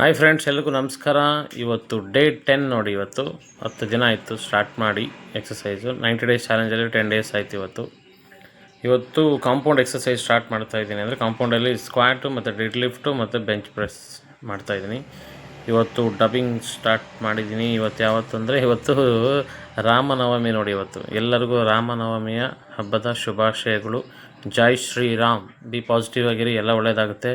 Hi friends ಎಲ್ರಿಗೂ ನಮಸ್ಕಾರ. ಇವತ್ತು ಡೇ ಟೆನ್ ನೋಡಿ ಇವತ್ತು. ಹತ್ತು ದಿನ ಆಯಿತು ಸ್ಟಾರ್ಟ್ ಮಾಡಿ ಎಕ್ಸಸೈಸು ನೈಂಟಿ ಡೇಸ್ ಚಾಲೆಂಜಲ್ಲಿ ಟೆನ್ ಡೇಸ್ ಆಯಿತು ಇವತ್ತು. ಇವತ್ತು ಕಾಂಪೌಂಡ್ ಎಕ್ಸಸೈಸ್ ಸ್ಟಾರ್ಟ್ ಮಾಡ್ತಾ ಇದ್ದೀನಿ. ಅಂದರೆ ಕಾಂಪೌಂಡಲ್ಲಿ ಸ್ಕ್ವಾಟು ಮತ್ತು ಡೆಡ್ ಲಿಫ್ಟು ಮತ್ತು ಬೆಂಚ್ ಪ್ರೆಸ್ ಮಾಡ್ತಾ ಇದ್ದೀನಿ. ಇವತ್ತು ಡಬ್ಬಿಂಗ್ ಸ್ಟಾರ್ಟ್ ಮಾಡಿದ್ದೀನಿ. ಇವತ್ತು ಯಾವತ್ತು ಅಂದರೆ ಇವತ್ತು ರಾಮನವಮಿ ನೋಡಿ ಇವತ್ತು. ಎಲ್ಲರಿಗೂ ರಾಮನವಮಿಯ ಹಬ್ಬದ ಶುಭಾಶಯಗಳು. ಜೈ ಶ್ರೀರಾಮ್. ಬಿ ಪಾಸಿಟಿವ್ ಆಗಿರಿ. ಎಲ್ಲ ಒಳ್ಳೆಯದಾಗುತ್ತೆ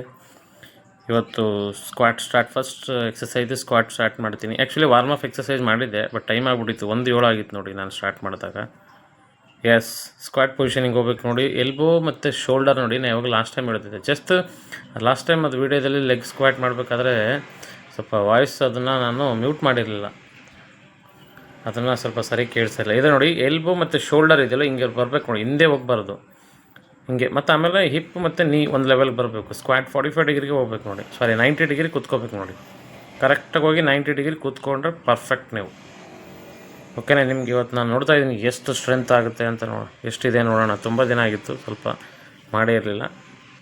ಇವತ್ತು squat start first exercise squat start ಮಾಡ್ತೀನಿ. ಆ್ಯಕ್ಚುಲಿ ವಾರ್ಮ್ ಅಪ್ ಎಕ್ಸಸೈಸ್ ಮಾಡಿದ್ದೆ ಬಟ್ ಟೈಮ್ ಆಗಿಬಿಟ್ಟಿತ್ತು. ಒಂದು ಏಳು ಆಗಿತ್ತು ನೋಡಿ ನಾನು ಸ್ಟಾರ್ಟ್ ಮಾಡಿದಾಗ. ಎಸ್ ಸ್ಕ್ವಾಟ್ ಪೊಸಿಷನಿಗೆ ಹೋಗ್ಬೇಕು ನೋಡಿ. ಎಲ್ಬೋ ಮತ್ತು ಶೋಲ್ಡರ್ ನೋಡಿ ನಾನು ಯಾವಾಗ ಲಾಸ್ಟ್ ಟೈಮ್ ಹೇಳ್ತಿದ್ದೆ. ಜಸ್ಟ್ ಲಾಸ್ಟ್ ಟೈಮ್ ಅದು ವೀಡಿಯೋದಲ್ಲಿ ಲೆಗ್ ಸ್ಕ್ವಾಟ್ ಮಾಡಬೇಕಾದ್ರೆ ಸ್ವಲ್ಪ ವಾಯ್ಸ್ ಅದನ್ನು ನಾನು ಮ್ಯೂಟ್ ಮಾಡಿರಲಿಲ್ಲ. ಅದನ್ನು ಸ್ವಲ್ಪ ಸರಿ ಕೇಳಿಸಿಲ್ಲ ಇದೆ ನೋಡಿ ಎಲ್ಬೋ ಮತ್ತು ಶೋಲ್ಡರ್ ಇದೆಯಲ್ಲ, ಹಿಂಗೆ ಬರಬೇಕು ನೋಡಿ. ಹಿಂದೆ ಹೋಗ್ಬಾರ್ದು. ಹಿಂಗೆ. ಮತ್ತು ಆಮೇಲೆ ಹಿಪ್ ಮತ್ತು ನೀ ಒಂದು ಲೆವೆಲ್ ಬರಬೇಕು. ಸ್ಕ್ವಾಟ್ ಫಾರ್ಟಿ ಫೈವ್ ಡಿಗ್ರಿಗೆ ಹೋಗ್ಬೇಕು ನೋಡಿ. ಸಾರಿ ನೈಂಟಿ ಡಿಗ್ರಿ ಕೂತ್ಕೋಬೇಕು ನೋಡಿ. ಕರೆಕ್ಟಾಗಿ ಹೋಗಿ ನೈಂಟಿ ಡಿಗ್ರಿ ಕೂತ್ಕೊಂಡ್ರೆ ಪರ್ಫೆಕ್ಟ್ ನೀವು. ಓಕೆನಾ ನಿಮ್ಗೆ ಇವತ್ತು ನಾನು ನೋಡ್ತಾ ಇದ್ದೀನಿ ಎಷ್ಟು ಸ್ಟ್ರೆಂತ್ ಆಗುತ್ತೆ ಅಂತ ನೋಡ, ಎಷ್ಟಿದೆ ನೋಡೋಣ. ತುಂಬ ದಿನ ಆಗಿತ್ತು, ಸ್ವಲ್ಪ ಮಾಡೇ ಇರಲಿಲ್ಲ.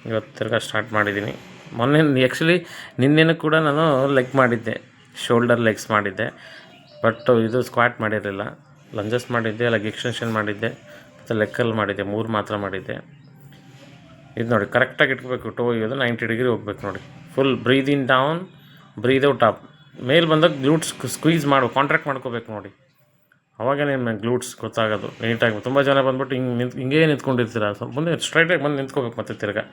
ಇವತ್ತು ತಿರ್ಗಾ ಸ್ಟಾರ್ಟ್ ಮಾಡಿದ್ದೀನಿ. ಮೊನ್ನೆ ಆ್ಯಕ್ಚುಲಿ ನಿನ್ನೆನೂ ಕೂಡ ನಾನು ಲೆಗ್ ಮಾಡಿದ್ದೆ. ಶೋಲ್ಡರ್ ಲೆಗ್ಸ್ ಮಾಡಿದ್ದೆ. ಬಟ್ ಇದು ಸ್ಕ್ವಾಟ್ ಮಾಡಿರಲಿಲ್ಲ. ಲಂಜಸ್ ಮಾಡಿದ್ದೆ ಲೆಗ್ ಎಕ್ಸ್ಟೆನ್ಷನ್ ಮಾಡಿದ್ದೆ, ಮತ್ತು ಲೆಕ್ಕಲ್ಲಿ ಮಾಡಿದ್ದೆ. ಮೂರು ಮಾತ್ರ ಮಾಡಿದ್ದೆ. ಇದು ನೋಡಿ ಕರೆಕ್ಟಾಗಿ ಇಟ್ಕೋಬೇಕು. ಟೋ ಇದು ನೈಂಟಿ ಡಿಗ್ರಿ ಹೋಗ್ಬೇಕು ನೋಡಿ. Full breathe in down breathe out up ಮೇಲೆ ಬಂದಾಗ ಗ್ಲೂಟ್ಸ್ ಸ್ಕ್ವೀಸ್ ಮಾಡು ಕಾಂಟ್ರಾಕ್ಟ್ ಮಾಡ್ಕೋಬೇಕು ನೋಡಿ. ಅವಾಗ ನಿಮ್ಮ ಗ್ಲೂಟ್ಸ್ ಗೊತ್ತಾಗೋದು ನೀಟಾಗಿ ತುಂಬ ಜನ ಬಂದ್ಬಿಟ್ಟು ಹಿಂಗೆ ನಿಂತು, ಹಿಂಗೇ ನಿಂತ್ಕೊಂಡಿರ್ತೀರ? ಸ್ವಲ್ಪ ಮುಂದೆ ಸ್ಟ್ರೈಟಾಗಿ ಬಂದು ನಿಂತ್ಕೋಬೇಕು ಮತ್ತೆ ತಿರ್ಗಾ.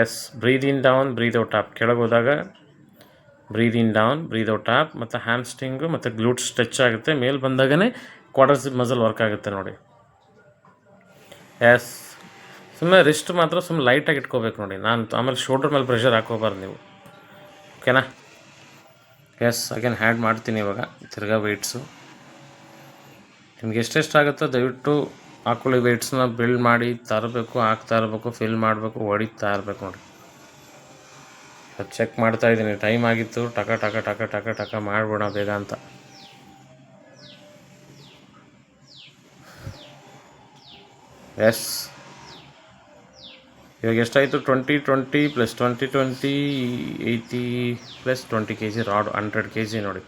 Yes breathe in down breathe out up ಕೆಳಗೆ ಹೋದಾಗ breathe in down breathe out up ಮತ್ತು ಹ್ಯಾಮ್ಸ್ಟಿಂಗು ಮತ್ತು ಗ್ಲೂಟ್ಸ್ ಸ್ಟ್ರೆಚ್ ಆಗುತ್ತೆ. ಮೇಲೆ ಬಂದಾಗನೇ ಕ್ವಾರ್ಟರ್ಸ್ ಮಸಲ್ ವರ್ಕ್ ಆಗುತ್ತೆ ನೋಡಿ. ಎಸ್ ಸುಮ್ಮನೆ ರಿಸ್ಟ್ ಮಾತ್ರ ಸುಮ್ಮನೆ ಲೈಟಾಗಿ ಇಟ್ಕೋಬೇಕು ನೋಡಿ. ನಾನು ಆಮೇಲೆ ಶೋಲ್ಡ್ರ್ ಮೇಲೆ ಪ್ರೆಷರ್ ಹಾಕೋಬಾರ್ದು ನೀವು. ಓಕೆನಾ ಎಸ್ ಅಗೇನ್ ಹ್ಯಾಡ್ ಮಾಡ್ತೀನಿ ಇವಾಗ. ತಿರ್ಗಾ ವೆಯ್ಟ್ಸು ನಿಮ್ಗೆ ಎಷ್ಟೆಷ್ಟು ಆಗುತ್ತೋ ದಯವಿಟ್ಟು ಹಾಕೊಳ್ಳಿ ವೆಯ್ಟ್ಸ್ನ ಬಿಲ್ಡ್ ಮಾಡಿ. ತರಬೇಕು, ಹಾಕ್ತಾ ಇರಬೇಕು ಫಿಲ್ ಮಾಡಬೇಕು, ಹೊಡಿತಾ ಇರಬೇಕು ನೋಡಿ. ಚೆಕ್ ಮಾಡ್ತಾ ಇದ್ದೀನಿ. ಟೈಮ್ ಆಗಿತ್ತು. ಟಕ ಟಕ ಟಕ ಟಕ ಟಕ ಮಾಡ್ಬೋಣ ಬೇಗ ಅಂತ. ಎಸ್ ಇವಾಗ ಎಷ್ಟಾಯಿತು? Twenty twenty plus twenty twenty eighty plus twenty K G rod hundred K G ನೋಡಿ.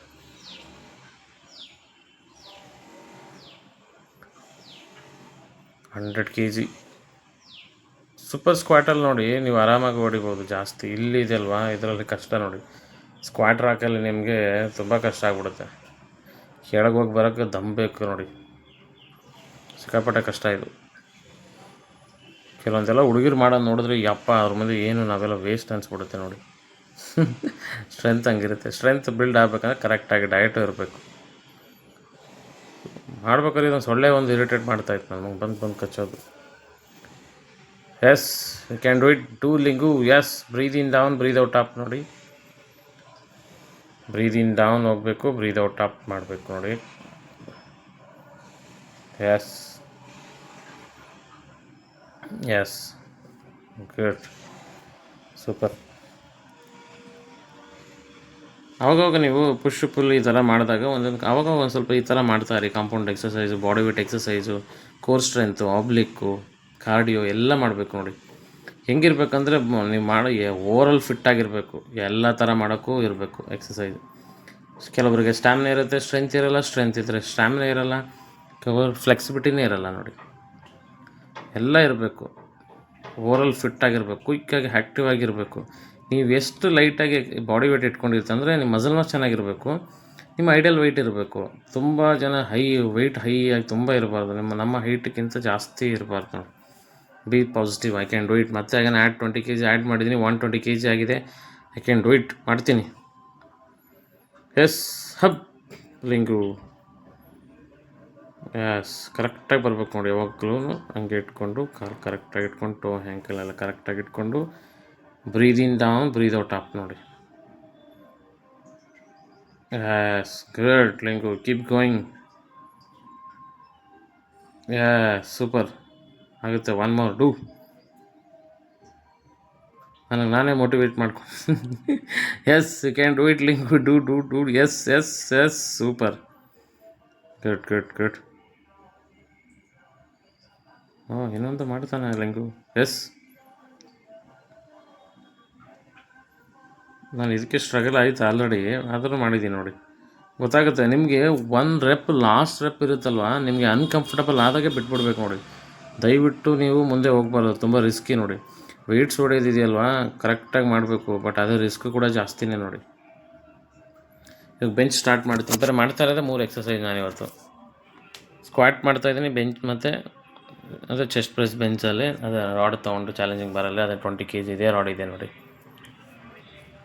ಹಂಡ್ರೆಡ್ ಕೆ ಜಿ ಸೂಪರ್ ಸ್ಕ್ವಾಟಲ್ಲಿ ನೋಡಿ, ನೀವು ಆರಾಮಾಗಿ ಹೊಡಿಬೋದು ಜಾಸ್ತಿ. ಇಲ್ಲಿ ಇದೆಯಲ್ವಾ ಇದರಲ್ಲಿ ಕಷ್ಟ ನೋಡಿ. ಸ್ಕ್ವಾಟ್ ರಾಕಲ್ಲಿ ನಿಮಗೆ ತುಂಬ ಕಷ್ಟ ಆಗ್ಬಿಡುತ್ತೆ. ಕೆಳಗೆ ಹೋಗಿ ಬರೋಕ್ಕೆ ದಮ್ ಬೇಕು ನೋಡಿ. ಸಿಕ್ಕಾಪಟ್ಟೆ ಕಷ್ಟ ಇದು. ಕೆಲವೊಂದೆಲ್ಲ ಹುಡುಗಿರು ಮಾಡೋದು ನೋಡಿದ್ರೆ ಯಪ್ಪ ಅವ್ರ ಮುಂದೆ ಏನು ನಾವೆಲ್ಲ ವೇಸ್ಟ್ ಅನಿಸ್ಬಿಡುತ್ತೆ ನೋಡಿ. ಸ್ಟ್ರೆಂತ್ ಹಂಗಿರುತ್ತೆ. ಸ್ಟ್ರೆಂತ್ ಬಿಲ್ಡ್ ಆಗಬೇಕಂದ್ರೆ ಕರೆಕ್ಟಾಗಿ ಡಯಟು ಇರಬೇಕು. ಮಾಡ್ಬೇಕಾದ್ರೆ ಇದೊಂದು ಸೊಳ್ಳೆ ಒಂದು ಇರಿಟೇಟ್ ಮಾಡ್ತಾಯಿತ್ತು ನನಗೆ. ಬಂದು ಬಂದು ಕಚ್ಚೋದು. Yes you can do it too Lingu yes breathe in down breathe out up ನೋಡಿ. ಬ್ರೀದ್ ಇನ್ ಡೌನ್ ಹೋಗಬೇಕು ಬ್ರೀದ್ ಔಟ್ ಆಪ್ ಮಾಡಬೇಕು ನೋಡಿ. ಎಸ್ ಎಸ್ ಗುಡ್ ಸೂಪರ್ ಅವಾಗವಾಗ ನೀವು ಪುಷ್ ಪುಲ್ ಈ ಥರ ಮಾಡಿದಾಗ ಒಂದೊಂದು ಅವಾಗ ಒಂದು ಸ್ವಲ್ಪ ಈ ಥರ ಮಾಡ್ತಾ ರೀ compound exercise body weight exercise core strength oblique cardio ಎಲ್ಲ ಮಾಡಬೇಕು ನೋಡಿ. ಹೆಂಗಿರ್ಬೇಕಂದ್ರೆ ನೀವು ಮಾಡೋ ಓವರಲ್ ಫಿಟ್ ಆಗಿರಬೇಕು. ಎಲ್ಲ ಥರ ಮಾಡೋಕ್ಕೂ ಇರಬೇಕು ಎಕ್ಸಸೈಸ್ ಕೆಲವರಿಗೆ ಸ್ಟ್ಯಾಮಿನ ಇರುತ್ತೆ ಸ್ಟ್ರೆಂತ್ ಇರಲ್ಲ ಸ್ಟ್ರೆಂತ್ ಇದ್ದರೆ ಸ್ಟ್ಯಾಮಿನ ಇರಲ್ಲ. ಕವರ್ ಫ್ಲೆಕ್ಸಿಬಿಲಿಟಿನೇ ಇರಲ್ಲ ನೋಡಿ. ಎಲ್ಲ ಇರಬೇಕು. ಓವರಲ್ ಫಿಟ್ ಆಗಿರಬೇಕು ಕ್ವಿಕ್ಕಾಗಿ ಆ್ಯಕ್ಟಿವ್ ಆಗಿರಬೇಕು. ನೀವು ಎಷ್ಟು ಲೈಟಾಗಿ ಬಾಡಿ ವೆಯ್ಟ್ ಇಟ್ಕೊಂಡಿರ್ತಂದರೆ ನಿಮ್ಮ ಮಸಲ್ ಮಾಸ್ ಚೆನ್ನಾಗಿರಬೇಕು. ನಿಮ್ಮ ಐಡಿಯಲ್ ವೆಯ್ಟ್ ಇರಬೇಕು. ತುಂಬ ಜನ ಹೈ ವೆಯ್ಟ್ ಹೈ ಆಗಿ ತುಂಬ ಇರಬಾರ್ದು. ನಿಮ್ಮ, ನಮ್ಮ ಹೈಟ್ಗಿಂತ ಜಾಸ್ತಿ ಇರಬಾರ್ದು be positive I can do it ಮತ್ತೆ ನಾನು add twenty K G add ಮಾಡಿದ್ದೀನಿ ಒನ್ ಟ್ವೆಂಟಿ ಕೆ ಜಿ ಆಗಿದೆ. ಐ ಕ್ಯಾನ್ ಡೂ ಇಟ್ ಮಾಡ್ತೀನಿ. ಎಸ್ ಹಬ್ ಲಿಂಗು ಎಸ್ ಕರೆಕ್ಟಾಗಿ ಬರ್ಬೇಕು ನೋಡಿ. ಯಾವಾಗಲೂ ಹಂಗೆ ಇಟ್ಕೊಂಡು, ಕಾಲು ಕರೆಕ್ಟಾಗಿ ಇಟ್ಕೊಂಡು ಹ್ಯಾಂಕಲ್ ಎಲ್ಲ ಕರೆಕ್ಟಾಗಿ ಇಟ್ಕೊಂಡು breathe in down breathe out up ನೋಡಿ. Yes good Lingu keep going yes super ಆಗುತ್ತೆ ಒನ್ ಮೋರ್ ಡೂ ನನಗೆ ನಾನೇ ಮೋಟಿವೇಟ್ ಮಾಡ್ಕೊಂಡು yes you can do it Lingu do do do yes yes yes super good good good ಹಾಂ ಇನ್ನೊಂದು ಮಾಡ್ತಾನೆ ಲಿಂಗು. S ನಾನು ಇದಕ್ಕೆ ಸ್ಟ್ರಗಲ್ ಆಯಿತು ಆಲ್ರೆಡಿ ಆದರೂ ಮಾಡಿದ್ದೀನಿ ನೋಡಿ. ಗೊತ್ತಾಗುತ್ತೆ, ನಿಮಗೆ ಒನ್ ರೆಪ್ ಲಾಸ್ಟ್ ರೆಪ್ ಇರುತ್ತಲ್ವ? ನಿಮಗೆ ಅನ್ಕಂಫರ್ಟಬಲ್ ಆದಾಗೆ ಬಿಟ್ಬಿಡ್ಬೇಕು ನೋಡಿ. ದಯವಿಟ್ಟು ನೀವು ಮುಂದೆ ಹೋಗ್ಬಾರ್ದು, ತುಂಬ ರಿಸ್ಕಿ ನೋಡಿ. ವೆಯ್ಟ್ಸ್ ಹೊಡೆಯೋದಿದೆಯಲ್ವಾ ಕರೆಕ್ಟಾಗಿ ಮಾಡಬೇಕು ಬಟ್ ಅದು ರಿಸ್ಕ್ ಕೂಡ ಜಾಸ್ತಿನೇ ನೋಡಿ. ಇವಾಗ ಬೆಂಚ್ ಸ್ಟಾರ್ಟ್ ಮಾಡ್ತೀನಿ. ಥರ ಮಾಡ್ತಾ ಇರೋದೇ ಮೂರು ಎಕ್ಸಸೈಸ್ ನಾನು ಇವತ್ತು ಸ್ಕ್ವಾಟ್ ಮಾಡ್ತಾ ಇದ್ದೀನಿ ಬೆಂಚ್ ಮತ್ತು ಅದೇ ಚೆಸ್ಟ್ ಪ್ರೆಸ್ ಬೆಂಚಲ್ಲಿ ಅದು ರಾಡ್ ತೊಗೊಂಡು ಚಾಲೆಂಜಿಂಗ್ ಬರಲ್ಲ ಅದು ಟ್ವೆಂಟಿ ಕೆ ಜಿ ಇದೆ ರಾಡ್ ಇದೆ ನೋಡಿ.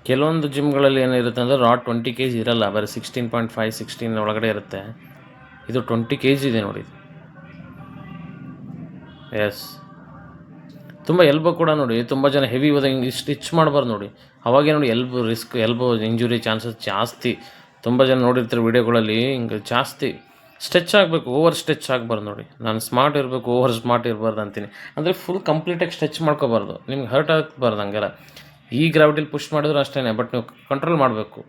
ಕೆಲವೊಂದು ಜಿಮ್ಗಳಲ್ಲಿ ಏನಿರುತ್ತೆ ಅಂದರೆ ರಾಡ್ ಟ್ವೆಂಟಿ ಕೆ ಜಿ ಇರಲ್ಲ, ಬರೀ ಸಿಕ್ಸ್ಟೀನ್ ಪಾಯಿಂಟ್ ಫೈವ್ ಸಿಕ್ಸ್ಟೀನ್ ಒಳಗಡೆ ಇರುತ್ತೆ. ಇದು ಟ್ವೆಂಟಿ ಕೆ ಜಿ ಇದೆ ನೋಡಿ ಎಸ್ ತುಂಬ ಎಲ್ಬೋ ಕೂಡ ನೋಡಿ, ತುಂಬ ಜನ ಹೆವಿ ಹೋದಂಗೆ ಸ್ಟಿಚ್ ಮಾಡಬಾರ್ದು ನೋಡಿ. ಅವಾಗೇ ನೋಡಿ elbow risk elbow injury chances ಜಾಸ್ತಿ. ತುಂಬ ಜನ ನೋಡಿರ್ತಾರೆ ವಿಡಿಯೋಗಳಲ್ಲಿ ಹಿಂಗೆ ಜಾಸ್ತಿ. ಸ್ಟ್ರೆಚ್ ಆಗಬೇಕು, ಓವರ್ ಸ್ಟ್ರೆಚ್ ಆಗಬಾರ್ದು ನೋಡಿ. ನಾನು ಸ್ಮಾರ್ಟ್ ಇರಬೇಕು, ಓವರ್ ಸ್ಮಾರ್ಟ್ ಇರಬಾರ್ದು ಅಂತೀನಿ. ಅಂದರೆ ಫುಲ್ ಕಂಪ್ಲೀಟಾಗಿ ಸ್ಟ್ರೆಚ್ ಮಾಡ್ಕೋಬಾರ್ದು. ನಿಮ್ಗೆ ಹರ್ಟ್ ಆಗಬಾರ್ದು ಹಂಗೆಲ್ಲ. ಈ ಗ್ರಾವಿಟಿಲಿ ಪುಷ್ ಮಾಡಿದ್ರು ಅಷ್ಟೇ ಬಟ್ ನೀವು ಕಂಟ್ರೋಲ್ ಮಾಡಬೇಕು.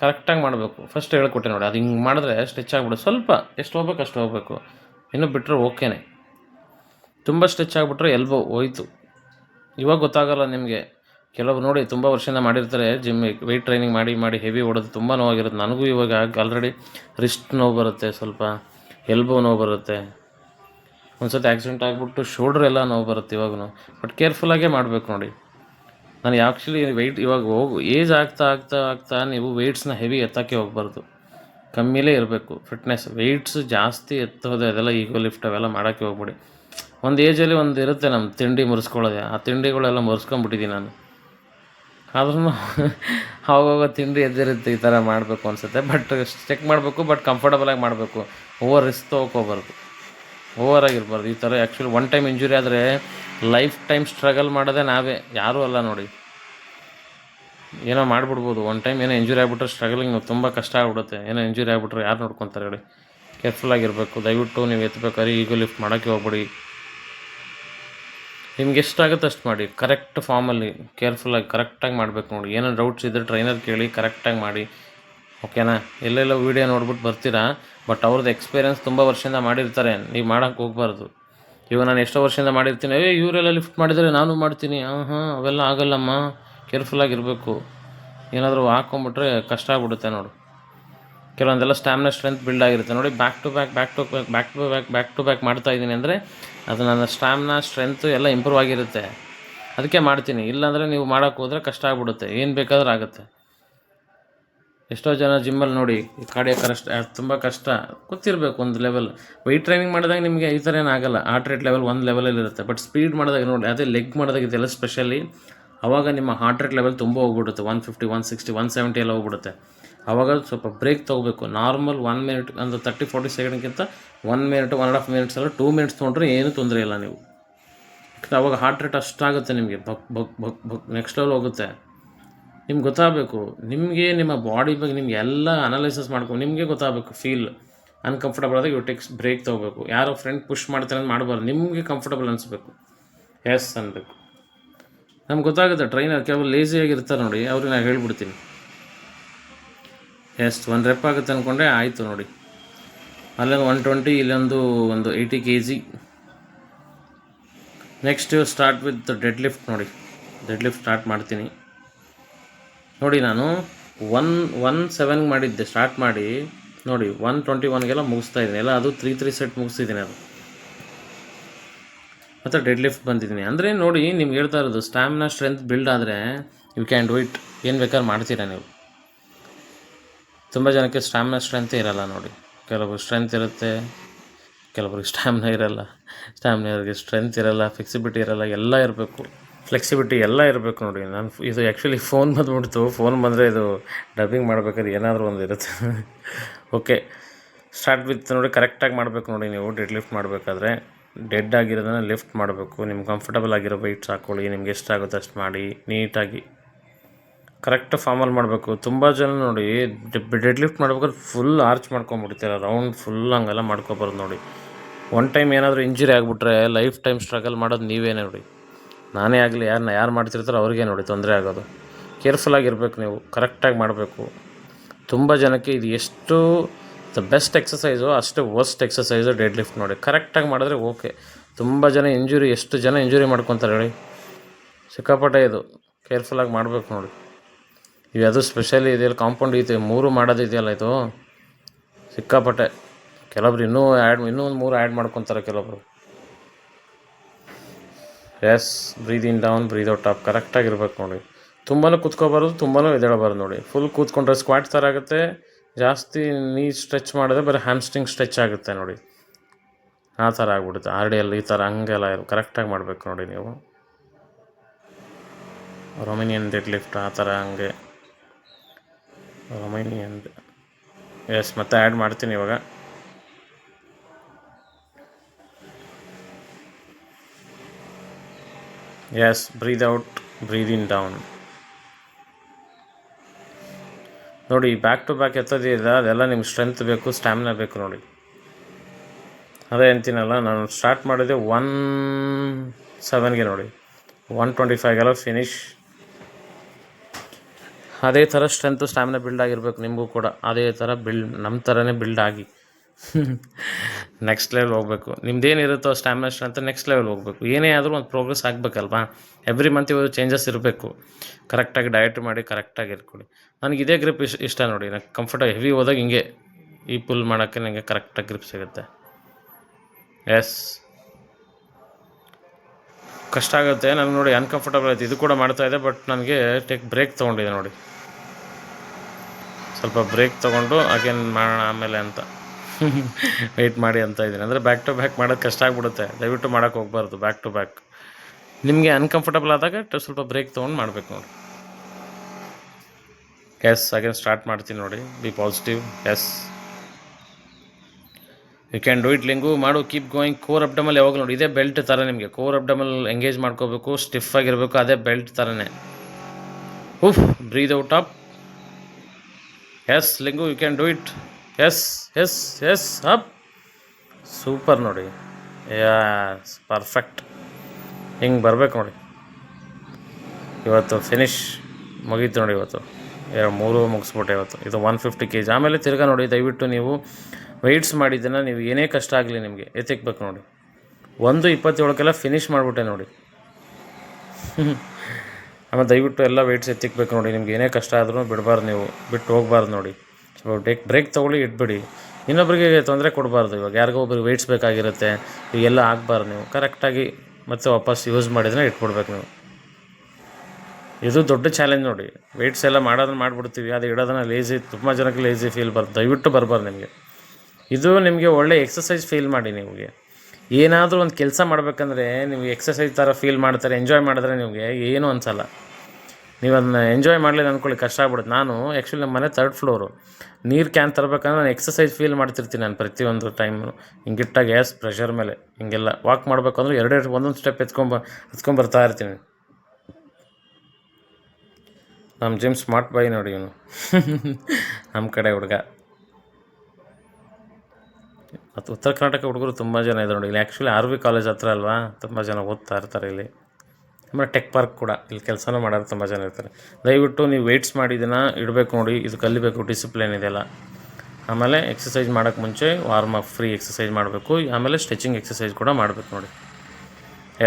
ಕರೆಕ್ಟಾಗಿ ಮಾಡಬೇಕು. ಫಸ್ಟ್ ಹೇಳ್ಕೊಟ್ಟೆ ನೋಡಿ, ಅದು ಹಿಂಗೆ ಮಾಡಿದ್ರೆ ಸ್ಟ್ರೆಚ್ ಆಗಿಬಿಡು ಸ್ವಲ್ಪ, ಎಷ್ಟು ಹೋಗ್ಬೇಕು ಅಷ್ಟು ಹೋಗಬೇಕು. ಇನ್ನು ಬಿಟ್ಟರೆ ಓಕೆನೆ. ತುಂಬ ಸ್ಟ್ರೆಚ್ ಆಗಿಬಿಟ್ರೆ ಎಲ್ಬೋ ಹೋಯ್ತು. ಇವಾಗ ಗೊತ್ತಾಗಲ್ಲ ನಿಮಗೆ. ಕೆಲವು ನೋಡಿ ತುಂಬ ವರ್ಷದಿಂದ ಮಾಡಿರ್ತಾರೆ ಜಿಮ್ ವೆಯ್ಟ್ ಟ್ರೈನಿಂಗ್ ಮಾಡಿ ಮಾಡಿ ಹೆವಿ ಹೊಡೆದು ತುಂಬ ನೋವಾಗಿರುತ್ತೆ. ನನಗೂ ಇವಾಗ ಆಲ್ರೆಡಿ ರಿಸ್ಟ್ ನೋವು ಬರುತ್ತೆ ಸ್ವಲ್ಪ ಎಲ್ಬೋ ನೋವು ಬರುತ್ತೆ. ಒಂದು ಸತಿ ಆ್ಯಕ್ಸಿಡೆಂಟ್ ಆಗಿಬಿಟ್ಟು ಶೋಲ್ಡ್ರ್ ಎಲ್ಲ ನೋವು ಬರುತ್ತೆ ಇವಾಗೂ ಬಟ್ ಕೇರ್ಫುಲ್ಲಾಗೇ ಮಾಡಬೇಕು ನೋಡಿ. ನಾನು ಆ್ಯಕ್ಚುಲಿ ವೆಯ್ಟ್ ಇವಾಗ ಹೋಗು ಏಜ್ ಆಗ್ತಾ ಆಗ್ತಾ ಆಗ್ತಾ ನೀವು ವೆಯ್ಟ್ಸ್ನ ಹೆವಿ ಎತ್ತಕ್ಕೆ ಹೋಗಬಾರ್ದು. ಕಮ್ಮಿಲೇ ಇರಬೇಕು. ಫಿಟ್ನೆಸ್ ವೆಯ್ಟ್ಸ್ ಜಾಸ್ತಿ ಎತ್ತೋದು, ಅದೆಲ್ಲ ಈಗೋ ಲಿಫ್ಟ್ ಅವೆಲ್ಲ ಮಾಡೋಕ್ಕೆ ಹೋಗ್ಬಿಡಿ. ಒಂದು ಏಜಲ್ಲಿ ಒಂದು ಇರುತ್ತೆ ನಮ್ಮ ತಿಂಡಿ ಮುರಿಸ್ಕೊಳ್ಳೋದೆ. ಆ ತಿಂಡಿಗಳೆಲ್ಲ ಮುರಿಸ್ಕೊಂಬಿಟ್ಟಿದ್ದೀನಿ ನಾನು. ಆದ್ರೂ ಅವಾಗ ತಿಂಡಿ ಎದ್ದಿರುತ್ತೆ ಈ ಥರ ಮಾಡಬೇಕು ಅನಿಸುತ್ತೆ. ಬಟ್ ಚೆಕ್ ಮಾಡಬೇಕು ಬಟ್ ಕಂಫರ್ಟಬಲಾಗಿ ಮಾಡಬೇಕು. ಓವರ್ ರಿಸ್ಕ್ ತೊಗೋಬಾರ್ದು ಓವರ್ ಆಗಿರ್ಬಾರ್ದು. ಈ ಥರ ಆ್ಯಕ್ಚುಲಿ ಒನ್ ಟೈಮ್ ಇಂಜುರಿ ಆದರೆ ಲೈಫ್ ಟೈಮ್ ಸ್ಟ್ರಗಲ್ ಮಾಡೋದೇ ನಾವೇ. ಯಾರೂ ಅಲ್ಲ ನೋಡಿ. ಏನೋ ಮಾಡಿಬಿಡ್ಬೋದು. ಒನ್ ಟೈಮ್ ಏನೋ ಇಂಜುರಿ ಆಗಿಬಿಟ್ರೆ ಸ್ಟ್ರಗಲಿಂಗ್ ತುಂಬ ಕಷ್ಟ ಆಗ್ಬಿಡುತ್ತೆ. ಏನೋ ಇಂಜುರಿ ಆಗಿಬಿಟ್ರೆ ಯಾರು ನೋಡ್ಕೊತಾರೆ ಹೇಳಿ. ಕೇರ್ಫುಲ್ಲಾಗಿರಬೇಕು ದಯವಿಟ್ಟು ನೀವು ಎತ್ತಬೇಕಾದ್ರೆ ಈಗ ಲಿಫ್ಟ್ ಮಾಡೋಕ್ಕೆ ಹೋಗ್ಬೇಡಿ. ನಿಮ್ಗೆ ಎಷ್ಟಾಗುತ್ತೆ ಅಷ್ಟು ಮಾಡಿ. ಕರೆಕ್ಟ್ ಫಾರ್ಮಲ್ಲಿ ಕೇರ್ಫುಲ್ಲಾಗಿ ಕರೆಕ್ಟಾಗಿ ಮಾಡಬೇಕು ನೋಡಿ. ಏನೋ ಡೌಟ್ಸ್ ಇದ್ದರೆ ಟ್ರೈನರ್ ಕೇಳಿ ಕರೆಕ್ಟಾಗಿ ಮಾಡಿ. ಓಕೆನಾ ಎಲ್ಲೆಲ್ಲೋ ವೀಡಿಯೋ ನೋಡ್ಬಿಟ್ಟು ಬರ್ತೀರಾ? ಬಟ್ ಅವ್ರದ್ದು ಎಕ್ಸ್ಪೀರಿಯನ್ಸ್ ತುಂಬ ವರ್ಷದಿಂದ ಮಾಡಿರ್ತಾರೆ. ನೀವು ಮಾಡೋಕ್ಕೆ ಹೋಗ್ಬಾರ್ದು. ಇವಾಗ ನಾನು ಎಷ್ಟೋ ವರ್ಷದಿಂದ ಮಾಡಿರ್ತೀನಿ. ಏ, ಇವರೆಲ್ಲ ಲಿಫ್ಟ್ ಮಾಡಿದರೆ ನಾನು ಮಾಡ್ತೀನಿ. ಹಾಂ ಹಾಂ ಅವೆಲ್ಲ ಆಗಲ್ಲಮ್ಮ. ಕೇರ್ಫುಲ್ಲಾಗಿರಬೇಕು ಏನಾದರೂ ಹಾಕ್ಕೊಂಬಿಟ್ರೆ ಕಷ್ಟ ಆಗ್ಬಿಡುತ್ತೆ ನೋಡು. ಕೆಲವೊಂದೆಲ್ಲ ಸ್ಟ್ಯಾಮಿನ ಸ್ಟ್ರೆಂತ್ ಬಿಲ್ಡ್ ಆಗಿರುತ್ತೆ. ನೋಡಿ back to back back to back back to back back to back ಮಾಡ್ತಾ ಇದ್ದೀನಿ ಅಂದರೆ ಅದು ನನ್ನ ಸ್ಟ್ಯಾಮಿನ ಸ್ಟ್ರೆಂತು ಎಲ್ಲ ಇಂಪ್ರೂವ್ ಆಗಿರುತ್ತೆ. ಅದಕ್ಕೆ ಮಾಡ್ತೀನಿ. ಇಲ್ಲಾಂದರೆ ನೀವು ಮಾಡೋಕ್ಕೆ ಹೋದರೆ ಕಷ್ಟ ಆಗ್ಬಿಡುತ್ತೆ. ಏನು ಬೇಕಾದ್ರೂ ಆಗುತ್ತೆ. ಎಷ್ಟೋ ಜನ ಜಿಮ್ಮಲ್ಲಿ ನೋಡಿ ಕಾರ್ಡಿಯೋ ಕಷ್ಟ ತುಂಬ ಕಷ್ಟ. ಗೊತ್ತಿರಬೇಕು ಒಂದು ಲೆವೆಲ್ ವೆಯ್ಟ್ ಟ್ರೈನಿಂಗ್ ಮಾಡಿದಾಗ ನಿಮಗೆ ಈ ಥರ ಏನಾಗಲ್ಲ ಹಾರ್ಟ್ ರೇಟ್ ಲೆವೆಲ್ ಒಂದು ಲೆವೆಲಲ್ಲಿ ಇರುತ್ತೆ. ಬಟ್ ಸ್ಪೀಡ್ ಮಾಡಿದಾಗ ನೋಡಿ, ಅದೇ ಲೆಗ್ ಮಾಡಿದಾಗ ಇದೆಲ್ಲ ಸ್ಪೆಷಲಿ ಆವಾಗ ನಿಮ್ಮ ಹಾರ್ಟ್ ರೇಟ್ ಲೆವೆಲ್ ತುಂಬ ಹೋಗ್ಬಿಡುತ್ತೆ. One fifty one sixty one seventy ಎಲ್ಲ ಹೋಗ್ಬಿಡುತ್ತೆ. ಆವಾಗ ಸ್ವಲ್ಪ ಬ್ರೇಕ್ ತೊಗೋಬೇಕು. ನಾರ್ಮಲ್ ಒನ್ ಮಿನಿಟ್ ಅಂದರೆ thirty forty ಸೆಕೆಂಡ್ಗಿಂತ one minute one and half minutes ಅಲ್ಲ ಟೂ ಮಿನಿಟ್ಸ್ ತೊಗೊಂಡ್ರೆ ಏನೂ ತೊಂದರೆ ಇಲ್ಲ ನೀವು. ಅವಾಗ ಹಾರ್ಟ್ ರೇಟ್ ಅಷ್ಟಾಗುತ್ತೆ ನಿಮಗೆ. ಬಕ್ ಬಕ್ ಬಕ್ ಬಕ್ ನೆಕ್ಸ್ಟ್ ಲೆವೆಲ್ ಹೋಗುತ್ತೆ. ನಿಮ್ಗೆ ಗೊತ್ತಾಗಬೇಕು. ನಿಮಗೆ ನಿಮ್ಮ ಬಾಡಿ ಬಗ್ಗೆ ನಿಮ್ಗೆ ಎಲ್ಲ ಅನಾಲಿಸಿಸ್ ಮಾಡ್ಕೊಂಡು ನಿಮಗೆ ಗೊತ್ತಾಗಬೇಕು ಫೀಲ್ ಅನ್ಕಂಫರ್ಟಬಲ್ ಆದಾಗ ಇವು ಟೆಕ್ಸ್ ಬ್ರೇಕ್ ತೊಗೋಬೇಕು. ಯಾರೋ ಫ್ರೆಂಡ್ ಪುಷ್ ಮಾಡ್ತಾರೆ ಅಂತ ಮಾಡಬಾರ್ದು. ನಿಮಗೆ ಕಂಫರ್ಟಬಲ್ ಅನಿಸ್ಬೇಕು. ಎಸ್ ಅನ್ಬೇಕು. ನಮ್ಗೆ ಗೊತ್ತಾಗುತ್ತೆ ಟ್ರೈನರ್ ಕೆಲವು ಲೇಸಿಯಾಗಿರ್ತಾರೆ ನೋಡಿ. ಅವ್ರಿಗೆ ನಾನು ಹೇಳ್ಬಿಡ್ತೀನಿ. ಎಸ್ ಒಂದು ರೆಪ್ ಆಗುತ್ತೆ ಅಂದ್ಕೊಂಡೆ ಆಯಿತು ನೋಡಿ. ಅಲ್ಲೊಂದು ಒನ್ ಟ್ವೆಂಟಿ ಇಲ್ಲೊಂದು ಒಂದು eighty K G next start with dead lift ನೋಡಿ. ಡೆಡ್ ಲಿಫ್ಟ್ ಸ್ಟಾರ್ಟ್ ಮಾಡ್ತೀನಿ. ನೋಡಿ ನಾನು ಒನ್ ಒನ್ ಸೆವೆನ್ಗೆ ಮಾಡಿದ್ದೆ ಸ್ಟಾರ್ಟ್ ಮಾಡಿ. ನೋಡಿ ಒನ್ ಟ್ವೆಂಟಿ ಒನ್ಗೆಲ್ಲ ಮುಗಿಸ್ತಾ ಇದ್ದೀನಿ. ಎಲ್ಲ ಅದು ತ್ರೀ ತ್ರೀ ಸೆಟ್ ಮುಗಿಸಿದ್ದೀನಿ ಅದು. ಮತ್ತು ಡೆಡ್ ಲಿಫ್ಟ್ ಬಂದಿದ್ದೀನಿ. ಅಂದರೆ ನೋಡಿ, ನಿಮ್ಗೆ ಹೇಳ್ತಾ ಇರೋದು ಸ್ಟ್ಯಾಮಿನಾ ಸ್ಟ್ರೆಂತ್ ಬಿಲ್ಡ್ ಆದರೆ ಯು ಕ್ಯಾನ್ ಡೂ ಇಟ್ ಏನು ಬೇಕಾದ್ರೂ ಮಾಡ್ತೀರಾ ನೀವು. ತುಂಬ ಜನಕ್ಕೆ ಸ್ಟ್ಯಾಮಿನಾ ಸ್ಟ್ರೆಂತ್ ಇರಲ್ಲ ನೋಡಿ. ಕೆಲವರು ಸ್ಟ್ರೆಂತ್ ಇರುತ್ತೆ, ಕೆಲವ್ರಿಗೆ ಸ್ಟ್ಯಾಮಿನಾ ಇರಲ್ಲ. ಸ್ಟ್ಯಾಮಿನಾವ್ರಿಗೆ ಸ್ಟ್ರೆಂತ್ ಇರಲ್ಲ ಫ್ಲೆಕ್ಸಿಬಿಲಿಟಿ ಇರಲ್ಲ, ಎಲ್ಲ ಇರಬೇಕು. ಫ್ಲೆಕ್ಸಿಬಿಲಿಟಿ ಎಲ್ಲ ಇರಬೇಕು ನೋಡಿ. ನಾನು ಇದು ಆ್ಯಕ್ಚುಲಿ ಫೋನ್ ಬಂದುಬಿಡ್ತು. ಫೋನ್ ಬಂದರೆ ಇದು ಡಬ್ಬಿಂಗ್ ಮಾಡಬೇಕಾದ್ರೆ ಏನಾದರೂ ಒಂದು ಇರುತ್ತೆ. ಓಕೆ ಸ್ಟಾರ್ಟ್ ವಿತ್ ನೋಡಿ ಕರೆಕ್ಟಾಗಿ ಮಾಡಬೇಕು ನೋಡಿ ನೀವು. ಡೆಡ್ ಲಿಫ್ಟ್ ಮಾಡಬೇಕಾದ್ರೆ. ಡೆಡ್ ಆಗಿರೋದನ್ನ ಲಿಫ್ಟ್ ಮಾಡಬೇಕು. ನಿಮ್ಗೆ ಕಂಫರ್ಟಬಲ್ ಆಗಿರೋ ವೆಯ್ಟ್ಸ್ ಹಾಕ್ಕೊಳ್ಳಿ ನಿಮ್ಗೆ ಎಷ್ಟಾಗುತ್ತೆ ಅಷ್ಟು ಮಾಡಿ. ನೀಟಾಗಿ ಕರೆಕ್ಟ್ ಫಾರ್ಮಲ್ಲಿ ಮಾಡಬೇಕು. ತುಂಬ ಜನ ನೋಡಿ ಡೆಡ್ ಲಿಫ್ಟ್ ಮಾಡ್ಬೇಕಾದ್ರೆ ಫುಲ್ ಆರ್ಚ್ ಮಾಡ್ಕೊಂಬಿಡ್ತೀರ ರೌಂಡ್ ಫುಲ್ ಹಂಗೆಲ್ಲ ಮಾಡ್ಕೊಬಾರ್ದು ನೋಡಿ. ಒನ್ ಟೈಮ್ ಏನಾದರೂ ಇಂಜುರಿ ಆಗಿಬಿಟ್ರೆ ಲೈಫ್ ಟೈಮ್ ಸ್ಟ್ರಗಲ್ ಮಾಡೋದು ನೀವೇ ನೋಡಿ. ನಾನೇ ಆಗಲಿ ಯಾರನ್ನ ಯಾರು ಮಾಡ್ತಿರ್ತಾರೋ ಅವ್ರಿಗೆ ನೋಡಿ ತೊಂದರೆ ಆಗೋದು. ಕೇರ್ಫುಲ್ಲಾಗಿರ್ಬೇಕು ನೀವು ಕರೆಕ್ಟಾಗಿ ಮಾಡಬೇಕು. ತುಂಬ ಜನಕ್ಕೆ ಇದು ಎಷ್ಟು ದ ಬೆಸ್ಟ್ ಎಕ್ಸಸೈಸು ಅಷ್ಟು ವರ್ಸ್ಟ್ ಎಕ್ಸಸೈಸು ಡೆಡ್ ಲಿಫ್ಟ್ ನೋಡಿ. ಕರೆಕ್ಟಾಗಿ ಮಾಡಿದ್ರೆ ಓಕೆ ತುಂಬ ಜನ ಇಂಜುರಿ ಎಷ್ಟು ಜನ ಇಂಜುರಿ ಮಾಡ್ಕೊತಾರೆ ಹೇಳಿ. ಸಿಕ್ಕಾಪಟ್ಟೆ ಇದು ಕೇರ್ಫುಲ್ಲಾಗಿ ಮಾಡಬೇಕು ನೋಡಿ. ಇದು ಸ್ಪೆಷಲಿ ಇದೆಯಲ್ಲ ಕಾಂಪೌಂಡ್ ಐತೆ, ಮೂರು ಮಾಡೋದಿದೆಯಲ್ಲ ಇದು? ಸಿಕ್ಕಾಪಟ್ಟೆ. ಕೆಲವೊಬ್ರು ಇನ್ನೂ ಆ್ಯಡ್ ಇನ್ನೂ ಒಂದು ಮೂರು ಆ್ಯಡ್ ಮಾಡ್ಕೊತಾರೆ ಕೆಲವೊಬ್ರು yes breathe in down breathe out up ಕರೆಕ್ಟಾಗಿರ್ಬೇಕು ನೋಡಿ. ತುಂಬಾ ಕೂತ್ಕೋಬಾರ್ದು ತುಂಬಾ ಎದ್ದೇಳಬಾರ್ದು ನೋಡಿ. ಫುಲ್ ಕೂತ್ಕೊಂಡ್ರೆ ಸ್ಕ್ವಾಟ್ ಥರ ಆಗುತ್ತೆ. ಜಾಸ್ತಿ ನೀ ಸ್ಟ್ರೆಚ್ ಮಾಡಿದ್ರೆ ಬರೀ ಹ್ಯಾಮ್ಸ್ಟ್ರಿಂಗ್ ಸ್ಟ್ರೆಚ್ ಆಗುತ್ತೆ ನೋಡಿ. ಆ ಥರ ಆಗ್ಬಿಡುತ್ತೆ. ಆರ್ ಡಿ ಎಲ್ ಈ ಥರ ಹಂಗೆಲ್ಲ ಕರೆಕ್ಟಾಗಿ ಮಾಡಬೇಕು ನೋಡಿ ನೀವು. ರೊಮಿನಿಯನ್ ಡೆಡ್ ಲಿಫ್ಟ್ ಆ ಥರ ಹಂಗೆ. ರೊಮೇನಿಯನ್ ಎಸ್ ಮತ್ತೆ ಆ್ಯಡ್ ಮಾಡ್ತೀನಿ ಇವಾಗ. Yes breathe out breathe in down ನೋಡಿ ಬ್ಯಾಕ್ ಟು ಬ್ಯಾಕ್ ಎತ್ತೋದಿಲ್ಲ ಅದೆಲ್ಲ ನಿಮ್ಗೆ ಸ್ಟ್ರೆಂತ್ ಬೇಕು ಸ್ಟ್ಯಾಮಿನಾ ಬೇಕು ನೋಡಿ. ಅದೇ ಅಂತೀನಲ್ಲ, ನಾನು ಸ್ಟಾರ್ಟ್ ಮಾಡಿದೆ ಒನ್ ಸೆವೆನ್ಗೆ ನೋಡಿ. ಒನ್ ಟ್ವೆಂಟಿ ಫೈವ್ಗೆಲ್ಲ ಫಿನಿಶ್ ಅದೇ ಥರ ಸ್ಟ್ರೆಂತು ಸ್ಟ್ಯಾಮಿನಾ ಬಿಲ್ಡ್ ಆಗಿರಬೇಕು ನಿಮಗೂ ಕೂಡ. ಅದೇ ಥರ ಬಿಲ್ಡ್ ನಮ್ಮ ಥರನೇ ಬಿಲ್ಡ್ ಆಗಿ. ನೆಕ್ಸ್ಟ್ ಲೆವೆಲ್ ಹೋಗಬೇಕು. ನಿಮ್ದೇನಿರುತ್ತೋ ಸ್ಟ್ಯಾಮಿನಾ ಸ್ಟ್ರೆಂತ್ ನೆಕ್ಸ್ಟ್ ಲೆವೆಲ್ ಹೋಗಬೇಕು. ಏನೇ ಆದರೂ ಒಂದು ಪ್ರೋಗ್ರೆಸ್ ಆಗಬೇಕಲ್ವಾ? ಎವ್ರಿ ಮಂತ್ ಇವರು ಚೇಂಜಸ್ ಇರಬೇಕು. ಕರೆಕ್ಟಾಗಿ ಡಯಟ್ ಮಾಡಿ ಕರೆಕ್ಟಾಗಿ ಇರ್ಕೊಳ್ಳಿ. ನನಗೆ ಇದೇ ಗ್ರಿಪ್ ಇಷ್ಟ ಇಷ್ಟ ನೋಡಿ. ನನಗೆ ಕಂಫರ್ಟಾಗಿ ಹೆವಿ ಹೋದಾಗ ಹಿಂಗೆ ಈ ಪುಲ್ ಮಾಡೋಕ್ಕೆ ನನಗೆ ಕರೆಕ್ಟಾಗಿ ಗ್ರಿಪ್ ಸಿಗುತ್ತೆ. ಎಸ್ ಕಷ್ಟ ಆಗುತ್ತೆ. ನನಗೆ ನೋಡಿ ಅನ್ಕಂಫರ್ಟಬಲ್ ಆಯ್ತು. ಇದು ಕೂಡ ಮಾಡ್ತಾ ಇದೆ ಬಟ್ ನನಗೆ ಟೇಕ್ ಬ್ರೇಕ್ ತೊಗೊಂಡಿದೆ ನೋಡಿ. ಸ್ವಲ್ಪ ಬ್ರೇಕ್ ತೊಗೊಂಡು ಅಗೇನ್ ಮಾಡೋಣ ಆಮೇಲೆ ಅಂತ. ವೆಯ್ಟ್ ಮಾಡಿ ಅಂತ ಇದ್ದೀನಿ. ಅಂದರೆ ಬ್ಯಾಕ್ ಟು ಬ್ಯಾಕ್ ಮಾಡೋದು ಕಷ್ಟ ಆಗಿಬಿಡುತ್ತೆ. ದಯವಿಟ್ಟು ಮಾಡೋಕ್ಕೆ ಹೋಗ್ಬಾರ್ದು ಬ್ಯಾಕ್ ಟು ಬ್ಯಾಕ್ ನಿಮಗೆ ಅನ್ಕಂಫರ್ಟಬಲ್ ಆದಾಗ ಸ್ವಲ್ಪ ಬ್ರೇಕ್ ತೊಗೊಂಡು ಮಾಡಬೇಕು ನೋಡಿ. ಎಸ್ ಅಗೇನ್ ಸ್ಟಾರ್ಟ್ ಮಾಡ್ತೀನಿ ನೋಡಿ. Be positive yes you can do it ಲಿಂಗು ಮಾಡು. ಕೀಪ್ ಗೋಯಿಂಗ್ ಕೋರ್ ಅಬ್ಡಮಲ್ ಯಾವಾಗ ನೋಡಿ, ಇದೇ ಬೆಲ್ಟ್ ಥರ ನಿಮಗೆ. ಕೋರ್ ಅಬ್ಡಮಲ್ ಎಂಗೇಜ್ ಮಾಡ್ಕೋಬೇಕು ಸ್ಟಿಫ್ ಆಗಿರಬೇಕು, ಅದೇ ಬೆಲ್ಟ್ ಥರನೇ ಉಫ್ breathe out up yes ಲಿಂಗು you can do it yes yes yes, up. Super ನೋಡಿ. ಯಸ್ ಪರ್ಫೆಕ್ಟ್ ಹಿಂಗೆ ಬರಬೇಕು ನೋಡಿ. ಇವತ್ತು ಫಿನಿಶ್ ಮುಗೀತು ನೋಡಿ ಇವತ್ತು. ಮೂರು ಮುಗಿಸ್ಬಿಟ್ಟೆ ಇವತ್ತು. ಇದು ಒನ್ ಫಿಫ್ಟಿ ಕೆ ಜಿ ಆಮೇಲೆ ತಿರ್ಗಾ ನೋಡಿ, ದಯವಿಟ್ಟು ನೀವು ವೆಯ್ಟ್ಸ್ ಮಾಡಿದ್ದನ್ನು ನೀವು ಏನೇ ಕಷ್ಟ ಆಗಲಿ ನಿಮಗೆ ಎತ್ತಿಕ್ಬೇಕು ನೋಡಿ. ಒಂದು ಇಪ್ಪತ್ತೇಳಕ್ಕೆಲ್ಲ ಫಿನಿಶ್ ಮಾಡಿಬಿಟ್ಟೆ ನೋಡಿ. ಆಮೇಲೆ ದಯವಿಟ್ಟು ಎಲ್ಲ ವೆಯ್ಟ್ಸ್ ಎತ್ತಿಕ್ಬೇಕು ನೋಡಿ, ನಿಮ್ಗೆ ಏನೇ ಕಷ್ಟ ಆದ್ರೂ ಬಿಡಬಾರ್ದು ನೀವು, ಬಿಟ್ಟು ಹೋಗ್ಬಾರ್ದು ನೋಡಿ. ಸ್ವಲ್ಪ ಬ್ರೇಕ್ ಬ್ರೇಕ್ ತೊಗೊಳ್ಳಿ, ಇಟ್ಬಿಡಿ. ಇನ್ನೊಬ್ಬರಿಗೆ ತೊಂದರೆ ಕೊಡಬಾರ್ದು ಇವಾಗ. ಯಾರಿಗೋ ಒಬ್ರಿಗೆ ವೆಯ್ಟ್ಸ್ ಬೇಕಾಗಿರುತ್ತೆ, ಇವೆಲ್ಲ ಆಗಬಾರ್ದು ನೀವು. ಕರೆಕ್ಟಾಗಿ ಮತ್ತೆ ವಾಪಸ್ ಯೂಸ್ ಮಾಡಿದ್ರೆ ಇಟ್ಬಿಡ್ಬೇಕು ನೀವು. ಇದು ದೊಡ್ಡ ಚಾಲೆಂಜ್ ನೋಡಿ. ವೆಯ್ಟ್ಸ್ ಎಲ್ಲ ಮಾಡೋದನ್ನ ಮಾಡಿಬಿಡ್ತೀವಿ ಅದು ಇಡೋದನ್ನ ಲೇಜಿ ತುಂಬ ಜನಕ್ಕೆ ಲೇಜಿ ಫೀಲ್ ಬರ್ತದೆ ದಯವಿಟ್ಟು ಬರಬಾರ್ದು ನಿಮಗೆ. ಇದು ನಿಮಗೆ ಒಳ್ಳೆ ಎಕ್ಸಸೈಸ್ ಫೀಲ್ ಮಾಡಿ ನಿಮಗೆ. ಏನಾದರೂ ಒಂದು ಕೆಲಸ ಮಾಡಬೇಕಂದ್ರೆ ನೀವು ಎಕ್ಸಸೈಸ್ ಥರ ಫೀಲ್ ಮಾಡ್ತಾರೆ ಎಂಜಾಯ್ ಮಾಡಿದ್ರೆ ನಿಮಗೆ ಏನೂ ಅನ್ಸಲ್ಲ. ನೀವು ಅದನ್ನ ಎಂಜಾಯ್ ಮಾಡಲಿಲ್ಲ ಅಂದ್ಕೊಳ್ಳಿ ಕಷ್ಟ ಆಗ್ಬಿಡುತ್ತೆ. ನಾನು ಆ್ಯಕ್ಚುಲಿ ನಮ್ಮ ಮನೆ ತರ್ಡ್ ಫ್ಲೋರು ನೀರು ಕ್ಯಾನ್ ತರಬೇಕಂದ್ರೆ ನಾನು ಎಕ್ಸಸೈಸ್ ಫೀಲ್ ಮಾಡ್ತಿರ್ತೀನಿ ನಾನು ಪ್ರತಿಯೊಂದು ಟೈಮು ಹಿಂಗಿಟ್ಟ ಗ್ಯಾಸ್ ಪ್ರೆಷರ್ ಮೇಲೆ, ಹಿಂಗೆಲ್ಲ ವಾಕ್ ಮಾಡಬೇಕಂದ್ರೆ ಎರಡೆರಡು ಒಂದೊಂದು ಸ್ಟೆಪ್ ಎತ್ಕೊಂಬ ಎತ್ಕೊಂಬರ್ತಾ ಇರ್ತೀನಿ. ನಮ್ಮ ಜಿಮ್ ಸ್ಮಾರ್ಟ್ ಬಾಯ್ ನೋಡಿ ಇವನು. ನಮ್ಮ ಕಡೆ ಹುಡುಗ. ಮತ್ತು ಉತ್ತರ ಕರ್ನಾಟಕ ಹುಡುಗರು ತುಂಬ ಜನ ಇದ್ದಾರೆ ನೋಡಿ. ಇಲ್ಲಿ ಆ್ಯಕ್ಚುಲಿ ಆರ್ ವಿ ಕಾಲೇಜ್ ಹತ್ರ ಅಲ್ವಾ? ತುಂಬ ಜನ ಓದ್ತಾ ಇರ್ತಾರೆ ಇಲ್ಲಿ. ಆಮೇಲೆ ಟೆಕ್ ಪಾರ್ಕ್ ಕೂಡ. ಇಲ್ಲಿ ಕೆಲಸನೂ ಮಾಡೋರು ತುಂಬ ಜನ ಇರ್ತಾರೆ. ದಯವಿಟ್ಟು ನೀವು ವೆಯ್ಟ್ಸ್ ಮಾಡಿದ್ದನ್ನು ಇಡಬೇಕು ನೋಡಿ, ಇದು ಕಲಿಬೇಕು ಡಿಸಿಪ್ಲಿನ್ ಇದೆಲ್ಲ ಆಮೇಲೆ ಎಕ್ಸಸೈಸ್ ಮಾಡೋಕ್ಕೆ ಮುಂಚೆ ವಾರ್ಮ್ ಅಪ್ ಫ್ರೀ ಎಕ್ಸಸೈಸ್ ಮಾಡಬೇಕು. ಆಮೇಲೆ ಸ್ಟ್ರೆಚಿಂಗ್ ಎಕ್ಸಸೈಸ್ ಕೂಡ ಮಾಡಬೇಕು ನೋಡಿ.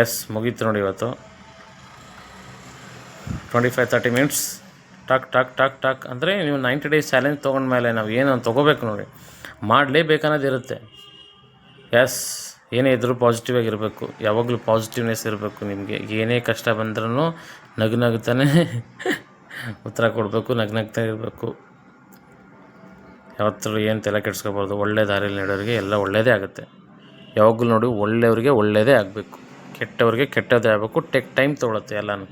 ಎಸ್ ಮುಗೀತು ನೋಡಿ ಇವತ್ತು. ಟ್ವೆಂಟಿ ಫೈವ್ ತರ್ಟಿ ಮಿನಿಟ್ಸ್ ಟಕ್ ಟಕ್ ಟಕ್ ಟಕ್ ಅಂದರೆ ನೀವು ನೈಂಟಿ ಡೇಸ್ ಚಾಲೆಂಜ್ ತೊಗೊಂಡ್ಮೇಲೆ ನಾವು ಏನು ತೊಗೋಬೇಕು ನೋಡಿ. ಮಾಡಲೇಬೇಕನ್ನೋದಿರುತ್ತೆ ಎಸ್ ಏನೇ ಇದ್ದರೂ ಪಾಸಿಟಿವ್ ಆಗಿರಬೇಕು. ಯಾವಾಗಲೂ ಪಾಸಿಟಿವ್ನೆಸ್ ಇರಬೇಕು ನಿಮಗೆ. ಏನೇ ಕಷ್ಟ ಬಂದ್ರೂ ನಗು ನಗ್ತಾನೆ ಉತ್ತರ ಕೊಡಬೇಕು, ನಗು ನಗ್ತಾ ಇರಬೇಕು. ಯಾವತ್ತೂ ಏನು ತಲೆ ಕೆಡಿಸ್ಕೋಬಾರ್ದು. ಒಳ್ಳೆ ದಾರಿಯಲ್ಲಿ ನಡೆಯೋರಿಗೆ ಎಲ್ಲ ಒಳ್ಳೆಯದೇ ಆಗುತ್ತೆ. ಯಾವಾಗಲೂ ನೋಡಿ ಒಳ್ಳೆಯವ್ರಿಗೆ ಒಳ್ಳೆಯದೇ ಆಗಬೇಕು. ಕೆಟ್ಟವ್ರಿಗೆ ಕೆಟ್ಟದೇ ಆಗಬೇಕು. ಟೆಕ್ ಟೈಮ್ ತೊಗೊಳುತ್ತೆ ಎಲ್ಲನೂ.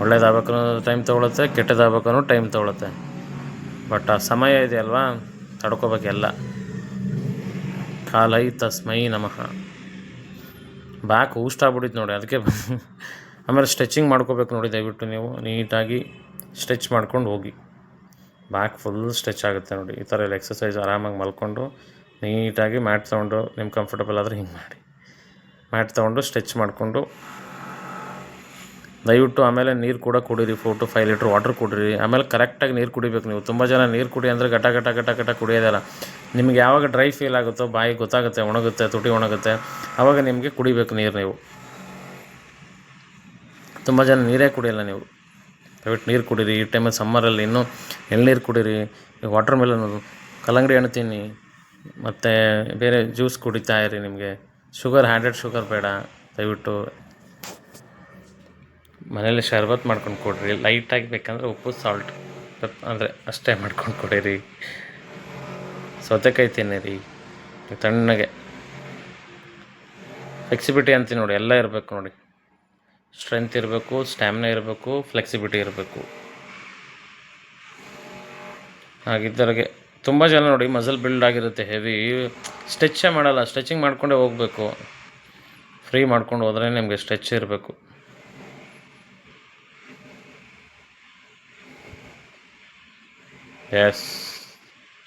ಒಳ್ಳೇದಾಗಬೇಕು ಟೈಮ್ ತೊಗೊಳುತ್ತೆ, ಕೆಟ್ಟದಾಗಬೇಕು ಟೈಮ್ ತೊಗೊಳುತ್ತೆ. ಬಟ್ ಆ ಸಮಯ ಇದೆಯಲ್ವಾ? ತಡ್ಕೋಬೇಕು ಎಲ್ಲ. ಕಾಲೈ ತಸ್ಮೈ ನಮಃ. ಬ್ಯಾಕ್ ಊಸ್ಟ್ ಆಗ್ಬಿಟ್ಟಿತ್ತು ನೋಡಿ, ಅದಕ್ಕೆ ಆಮೇಲೆ ಸ್ಟ್ರೆಚಿಂಗ್ ಮಾಡ್ಕೋಬೇಕು ನೋಡಿ, ದಯವಿಟ್ಟು ನೀವು ನೀಟಾಗಿ ಸ್ಟ್ರೆಚ್ ಮಾಡ್ಕೊಂಡು ಹೋಗಿ. ಬ್ಯಾಕ್ ಫುಲ್ ಸ್ಟ್ರೆಚ್ ಆಗುತ್ತೆ ನೋಡಿ, ಈ ಥರ ಎಲ್ಲ ಎಕ್ಸಸೈಸ್ ಆರಾಮಾಗಿ ಮಲ್ಕೊಂಡು ನೀಟಾಗಿ ಮ್ಯಾಟ್ ತೊಗೊಂಡು ನಿಮ್ಮ ಕಂಫರ್ಟಬಲ್ ಆದರೆ ಹಿಂಗೆ ಮಾಡಿ. ಮ್ಯಾಟ್ ತೊಗೊಂಡು ಸ್ಟ್ರೆಚ್ ಮಾಡಿಕೊಂಡು, ದಯವಿಟ್ಟು ಆಮೇಲೆ ನೀರು ಕೂಡ ಕುಡೀರಿ, four to five litre water ಕುಡೀರಿ. ಆಮೇಲೆ ಕರೆಕ್ಟಾಗಿ ನೀರು ಕುಡಿಬೇಕು ನೀವು. ತುಂಬ ಜನ ನೀರು ಕುಡಿ ಅಂದರೆ ಗಟ ಗಟ ಗಟ ಗಟ ಕುಡಿಯೋದಲ್ಲ ನಿಮ್ಗೆ ಯಾವಾಗ ಡ್ರೈ ಫೀಲ್ ಆಗುತ್ತೋ ಬಾಯಿ ಗೊತ್ತಾಗುತ್ತೆ, ಒಣಗುತ್ತೆ, ತುಟಿ ಒಣಗುತ್ತೆ ಆವಾಗ ನಿಮಗೆ ಕುಡಿಬೇಕು ನೀರು ನೀವು. ತುಂಬ ಜನ ನೀರೇ ಕುಡಿಯಲ್ಲ ನೀವು. ದಯವಿಟ್ಟು ನೀರು ಕುಡೀರಿ, ಈ ಟೈಮಲ್ಲಿ ಸಮ್ಮರಲ್ಲಿ ಇನ್ನೂ ಎಳ್ನೀರು ಕುಡೀರಿ ವಾಟರ್ ಮೆಲನ್ ಕಲ್ಲಂಗಡಿ ಹಣ್ಣು ತಿನ್ನಿ, ಮತ್ತು ಬೇರೆ ಜ್ಯೂಸ್ ಕುಡಿತಾ ಇರಿ ನಿಮಗೆ. ಶುಗರ್ ಹ್ಯಾಂಡೆಡ್ ಶುಗರ್ ಬೇಡ, ದಯವಿಟ್ಟು. ಮನೇಲಿ ಶರ್ಬತ್ ಮಾಡ್ಕೊಂಡು ಕೊಡ್ರಿ ಲೈಟಾಗಿ ಬೇಕಂದರೆ ಉಪ್ಪು ಸಾಲ್ಟ್ ಅಂದರೆ ಅಷ್ಟೇ ಮಾಡ್ಕೊಂಡು ಕೊಡಿರಿ. ಸೌತೆಕಾಯಿ ತಿನ್ನಿರಿ. ತಣ್ಣಗೆ. ಫ್ಲೆಕ್ಸಿಬಿಲಿಟಿ ಅಂತೀನಿ ನೋಡಿ, ಎಲ್ಲ ಇರಬೇಕು ನೋಡಿ. ಸ್ಟ್ರೆಂತ್ ಇರಬೇಕು ಸ್ಟ್ಯಾಮಿನಾ ಇರಬೇಕು ಫ್ಲೆಕ್ಸಿಬಿಲಿಟಿ ಇರಬೇಕು. ಹಾಗಿದ್ದರಿಗೆ ತುಂಬ ಜನ ನೋಡಿ ಮಸಲ್ ಬಿಲ್ಡ್ ಆಗಿರುತ್ತೆ ಹೆವಿ ಸ್ಟ್ರೆಚ್ಚೇ ಮಾಡಲ್ಲ ಸ್ಟ್ರೆಚಿಂಗ್ ಮಾಡಿಕೊಂಡೇ ಹೋಗಬೇಕು. ಫ್ರೀ ಮಾಡ್ಕೊಂಡು ಹೋದ್ರೆ ನಿಮಗೆ ಸ್ಟ್ರೆಚ್ ಇರಬೇಕು. ಎಸ್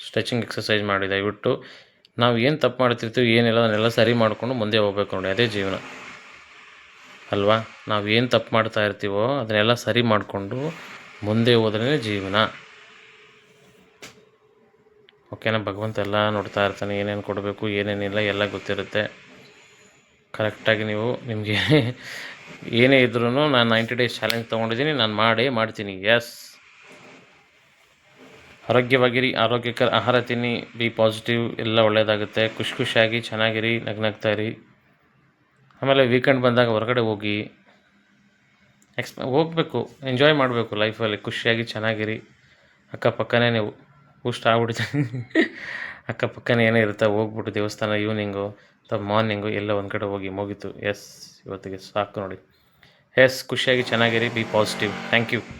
ಸ್ಟ್ರೆಚಿಂಗ್ ಎಕ್ಸಸೈಸ್ ಮಾಡಿ, ದಯವಿಟ್ಟು. ನಾವು ಏನು ತಪ್ಪು ಮಾಡ್ತಿರ್ತೀವಿ, ಏನಿಲ್ಲ, ಅದನ್ನೆಲ್ಲ ಸರಿ ಮಾಡಿಕೊಂಡು ಮುಂದೆ ಹೋಗ್ಬೇಕು ನೋಡಿ, ಅದೇ ಜೀವನ. ಅಲ್ವಾ? ನಾವು ಏನು ತಪ್ಪು ಮಾಡ್ತಾ ಇರ್ತೀವೋ, ಅದನ್ನೆಲ್ಲ ಸರಿ ಮಾಡಿಕೊಂಡು ಮುಂದೆ ಹೋದ್ರೇ ಜೀವನ. ಓಕೆನಾ? ಭಗವಂತ ಎಲ್ಲ ನೋಡ್ತಾ ಇರ್ತಾನೆ, ಏನೇನು ಕೊಡಬೇಕು, ಏನೇನಿಲ್ಲ, ಎಲ್ಲ ಗೊತ್ತಿರುತ್ತೆ. ಕರೆಕ್ಟಾಗಿ ನೀವು ನಿಮಗೆ ಏನೇ ಇದ್ರೂ ನಾನು ನೈಂಟಿ ಡೇಸ್ ಚಾಲೆಂಜ್ ತೊಗೊಂಡಿದ್ದೀನಿ, ನಾನು ಮಾಡೇ ಮಾಡ್ತೀನಿ. ಎಸ್ ಆರೋಗ್ಯವಾಗಿರಿ, ಆರೋಗ್ಯಕರ ಆಹಾರ ತಿನ್ನಿ, ಬಿ ಪಾಸಿಟಿವ್, ಎಲ್ಲ ಒಳ್ಳೆಯದಾಗುತ್ತೆ ಖುಷಿ ಖುಷಿಯಾಗಿ, ಚೆನ್ನಾಗಿರಿ ನಗ್ನಗ್ತಾ ಇರಿ ಆಮೇಲೆ ವೀಕೆಂಡ್ ಬಂದಾಗ ಹೊರಗಡೆ ಹೋಗಿ ಎಕ್ಸ್, ಹೋಗಬೇಕು, ಎಂಜಾಯ್ ಮಾಡಬೇಕು ಲೈಫಲ್ಲಿ. ಖುಷಿಯಾಗಿ, ಚೆನ್ನಾಗಿರಿ. ಅಕ್ಕಪಕ್ಕನೇ ನೀವು ಪುಷ್ಟ ಆಗ್ಬಿಡ್ತೀನಿ ಅಕ್ಕಪಕ್ಕನೇ ಏನೇ ಇರುತ್ತೆ, ಹೋಗ್ಬಿಟ್ಟು ದೇವಸ್ಥಾನ, ಈವ್ನಿಂಗು, ಅಥವಾ ಮಾರ್ನಿಂಗು, ಎಲ್ಲ ಒಂದು ಕಡೆ ಹೋಗಿ ಮುಗೀತು. ಎಸ್, ಇವತ್ತಿಗೆ ಸಾಕು ನೋಡಿ. ಎಸ್, ಖುಷಿಯಾಗಿ, ಚೆನ್ನಾಗಿರಿ, ಬಿ ಪಾಸಿಟಿವ್. Thank you.